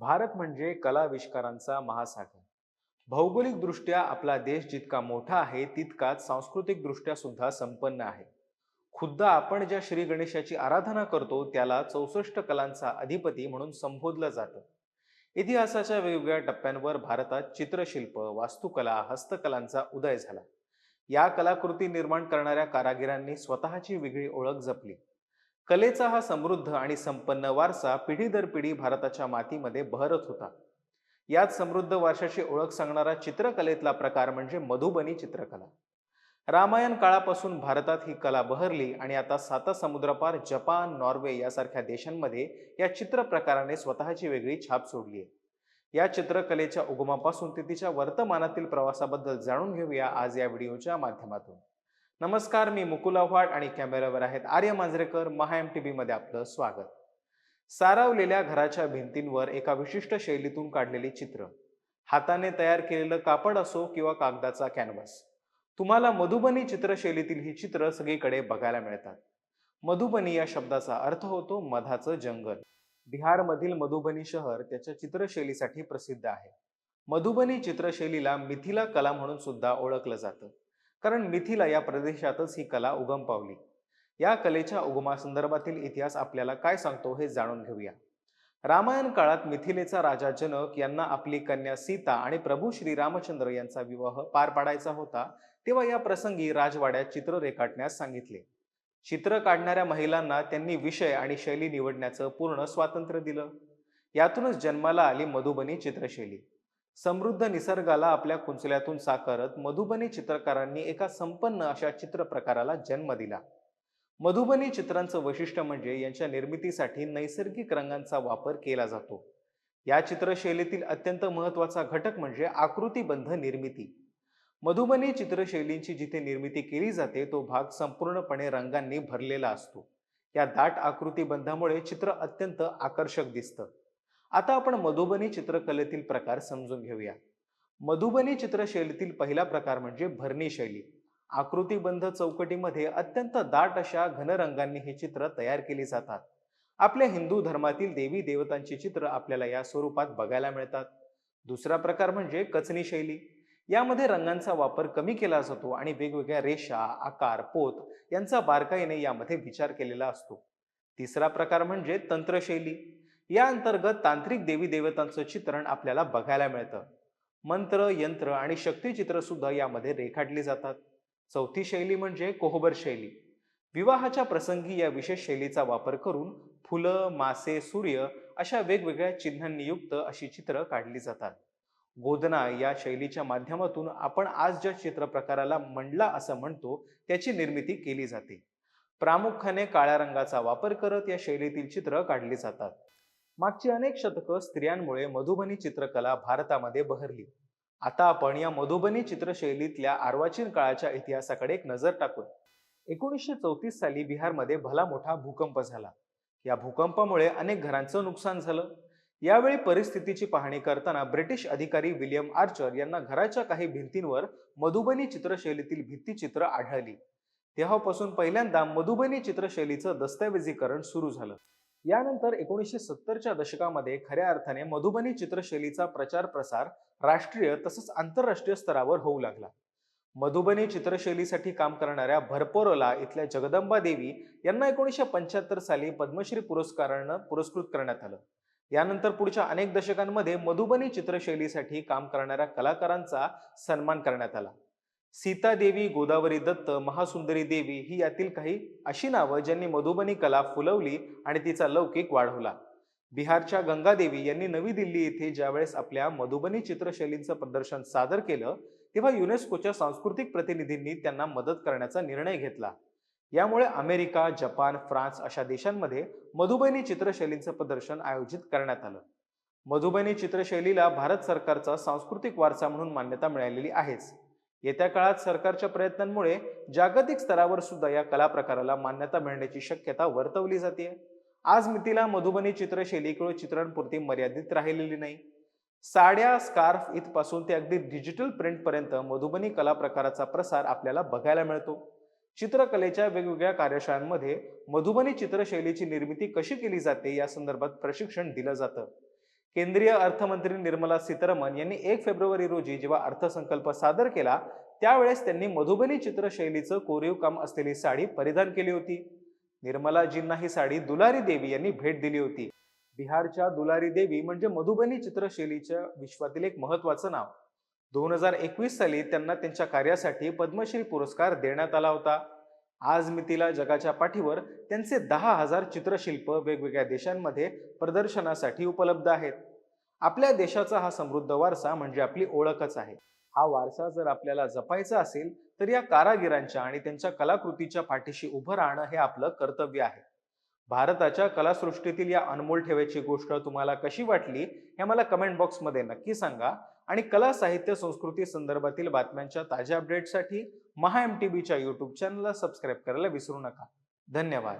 भारत म्हणजे कलाविष्कारांचा महासागर. भौगोलिकदृष्ट्या आपला देश जितका मोठा आहे तितकाच सांस्कृतिकदृष्ट्या सुद्धा संपन्न आहे. खुद्द आपण ज्या श्री गणेशाची आराधना करतो त्याला चौसष्ट कलांचा अधिपती म्हणून संबोधलं जातं. इतिहासाच्या वेगवेगळ्या टप्प्यांवर भारतात चित्रशिल्प वास्तुकला हस्तकलांचा उदय झाला. या कलाकृती निर्माण करणाऱ्या कारागिरांनी स्वतःची वेगळी ओळख जपली. कलेचा हा समृद्ध आणि संपन्न वारसा पिढी दर पिढी भारताच्या मातीमध्ये बहरत होता. याच समृद्ध वारशाची ओळख सांगणारा चित्रकलेतला प्रकार म्हणजे मधुबनी चित्रकला. रामायण काळापासून भारतात ही कला बहरली आणि आता साता समुद्रपार जपान नॉर्वे यासारख्या देशांमध्ये या चित्र प्रकाराने स्वतःची वेगळी छाप सोडली आहे या चित्रकलेच्या उगमापासून ते तिच्या वर्तमानातील प्रवासाबद्दल जाणून घेऊया आज या व्हिडिओच्या माध्यमातून. नमस्कार मी मुकुल आव्हाड आणि कॅमेऱ्यावर आहेत आर्य मांजरेकर महा एम टी मध्ये आपलं स्वागत. सारावलेल्या घराच्या भिंतींवर एका विशिष्ट शैलीतून काढलेली चित्र. हाताने तयार केलेलं कापड असो किंवा कागदाचा कॅनव्हास तुम्हाला मधुबनी चित्रशैलीतील ही चित्र सगळीकडे बघायला मिळतात. मधुबनी या शब्दाचा अर्थ होतो मधाचं जंगल. बिहारमधील मधुबनी शहर त्याच्या चित्रशैलीसाठी प्रसिद्ध आहे. मधुबनी चित्रशैलीला मिथिला कला म्हणून सुद्धा ओळखलं जातं. कारण मिथिला या प्रदेशातच ही कला उगम पावली. या कलेच्या उगमासंदर्भातील इतिहास आपल्याला काय सांगतो हे जाणून घेऊया. रामायण काळात मिथिलेचा राजा जनक यांना आपली कन्या सीता आणि प्रभू श्रीरामचंद्र यांचा विवाह पार पाडायचा होता तेव्हा या प्रसंगी राजवाड्यात चित्र रेखाटण्यास सांगितले. चित्र काढणाऱ्या महिलांना त्यांनी विषय आणि शैली निवडण्याचं पूर्ण स्वातंत्र्य दिलं. यातूनच जन्माला आली मधुबनी चित्रशैली. समृद्ध निसर्गाला आपल्या कुंचल्यातून साकारत मधुबनी चित्रकारांनी एका संपन्न अशा चित्र प्रकाराला जन्म दिला. मधुबनी चित्रांचं वैशिष्ट्य म्हणजे यांच्या निर्मितीसाठी नैसर्गिक रंगांचा वापर केला जातो. या चित्रशैलीतील अत्यंत महत्त्वाचा घटक म्हणजे आकृतीबंध निर्मिती. मधुबनी चित्रशैलींची जिथे निर्मिती केली जाते तो भाग संपूर्णपणे रंगांनी भरलेला असतो. या दाट आकृतीबंधामुळे चित्र अत्यंत आकर्षक दिसतं. आता आपण मधुबनी चित्रकलेतील प्रकार समजून घेऊया. मधुबनी चित्रशैलीतील पहिला प्रकार म्हणजे भरणी शैली. आकृतीबंध चौकटीमध्ये अत्यंत दाट अशा घनरंगांनी ही चित्र तयार केली जातात. आपल्या हिंदू धर्मातील देवी देवतांची चित्र आपल्याला या स्वरूपात बघायला मिळतात. दुसरा प्रकार म्हणजे कचनी शैली. यामध्ये रंगांचा वापर कमी केला जातो आणि वेगवेगळ्या रेषा आकार पोत यांचा बारकाईने यामध्ये विचार केलेला असतो. तिसरा प्रकार म्हणजे तंत्रशैली. या अंतर्गत तांत्रिक देवी देवतांचं चित्रण आपल्याला बघायला मिळतं. मंत्र यंत्र आणि शक्तिचित्र सुद्धा यामध्ये रेखाटली जातात. चौथी शैली म्हणजे कोहबर शैली. विवाहाच्या प्रसंगी या विशेष शैलीचा वापर करून फुलं मासे सूर्य अशा वेगवेगळ्या चिन्हांनी युक्त अशी चित्र काढली जातात. गोदना या शैलीच्या माध्यमातून आपण आज ज्या चित्रप्रकाराला मंडला असं म्हणतो त्याची निर्मिती केली जाते. प्रामुख्याने काळ्या रंगाचा वापर करत या शैलीतील चित्र काढली जातात. मागची अनेक शतकं स्त्रियांमुळे मधुबनी चित्रकला भारतामध्ये बहरली. आता आपण या मधुबनी चित्रशैलीतल्या अर्वाचीन काळाच्या इतिहासाकडे एक नजर टाकू एकोणीसशे चौतीस साली बिहारमध्ये भला मोठा भूकंप झाला. या भूकंपामुळे अनेक घरांचं नुकसान झालं. यावेळी परिस्थितीची पाहणी करताना ब्रिटिश अधिकारी विलियम आर्चर यांना घराच्या काही भिंतींवर मधुबनी चित्रशैलीतील भित्तीचित्र आढळली. तेव्हापासून पहिल्यांदा मधुबनी चित्रशैलीचं दस्तऐवजीकरण सुरू झालं. यानंतर एकोणीसशे सत्तरच्या दशकामध्ये खऱ्या अर्थाने मधुबनी चित्रशैलीचा प्रचार प्रसार राष्ट्रीय तसंच आंतरराष्ट्रीय स्तरावर होऊ लागला. मधुबनी चित्रशैलीसाठी काम करणाऱ्या भरपोरला इथल्या जगदंबा देवी यांना एकोणीसशे पंच्याहत्तर साली पद्मश्री पुरस्कारानं पुरस्कृत करण्यात आलं. यानंतर पुढच्या अनेक दशकांमध्ये मधुबनी चित्रशैलीसाठी काम करणाऱ्या कलाकारांचा सन्मान करण्यात आला. सीता देवी गोदावरी दत्त महासुंदरी देवी ही यातील काही अशी नावं ज्यांनी मधुबनी कला फुलवली आणि तिचा लौकिक वाढवला बिहारच्या गंगादेवी यांनी नवी दिल्ली येथे ज्यावेळेस आपल्या मधुबनी चित्रशैलींचं प्रदर्शन सादर केलं तेव्हा युनेस्कोच्या सांस्कृतिक प्रतिनिधींनी त्यांना मदत करण्याचा निर्णय घेतला. यामुळे अमेरिका जपान फ्रान्स अशा देशांमध्ये मधुबनी चित्रशैलींचं प्रदर्शन आयोजित करण्यात आलं. मधुबनी चित्रशैलीला भारत सरकारचा सांस्कृतिक वारसा म्हणून मान्यता मिळालेली आहेच. येत्या काळात सरकारच्या प्रयत्नांमुळे जागतिक स्तरावर सुद्धा या कला प्रकाराला मान्यता मिळण्याची शक्यता वर्तवली जाते. आज मितीला मधुबनी चित्रशैली किंवा चित्रणपुरती मर्यादित राहिलेली नाही. साड्या स्कार्फ इथपासून ते अगदी डिजिटल प्रिंटपर्यंत मधुबनी कला प्रकाराचा प्रसार आपल्याला बघायला मिळतो. चित्रकलेच्या वेगवेगळ्या कार्यशाळांमध्ये मधुबनी चित्रशैलीची निर्मिती कशी केली जाते या संदर्भात प्रशिक्षण दिलं जातं. केंद्रीय अर्थमंत्री निर्मला सीतारामन यांनी एक फेब्रुवारी रोजी जेव्हा अर्थसंकल्प सादर केला त्यावेळेस त्यांनी मधुबनी चित्रशैलीचं कोरीव काम असलेली साडी परिधान केली होती. निर्मलाजींना ही साडी दुलारी देवी यांनी भेट दिली होती. बिहारच्या दुलारी देवी म्हणजे मधुबनी चित्रशैलीच्या विश्वातील एक महत्वाचं नाव. दोन हजार एकवीस साली त्यांना त्यांच्या कार्यासाठी पद्मश्री पुरस्कार देण्यात आला होता. आज मितीला जगाच्या पाठीवर त्यांचे दहा हजार चित्रशिल्प वेगवेगळ्या देशांमध्ये प्रदर्शनासाठी उपलब्ध आहेत. आपल्या देशाचा हा समृद्ध वारसा म्हणजे आपली ओळखच आहे. हा वारसा जर आपल्याला जपायचा असेल तर या कारागिरांच्या आणि त्यांच्या कलाकृतीच्या पाठीशी उभं राहणं हे आपलं कर्तव्य आहे. भारताच्या कलासृष्टीतील या अनमोल ठेवायची गोष्ट तुम्हाला कशी वाटली हे मला कमेंट बॉक्समध्ये नक्की सांगा. आणि कला साहित्य संस्कृती संदर्भातील बातम्यांच्या ताज्या अपडेटसाठी महा एम टी बीच्या यूट्यूब चॅनलला सबस्क्राईब करायला विसरू नका. धन्यवाद.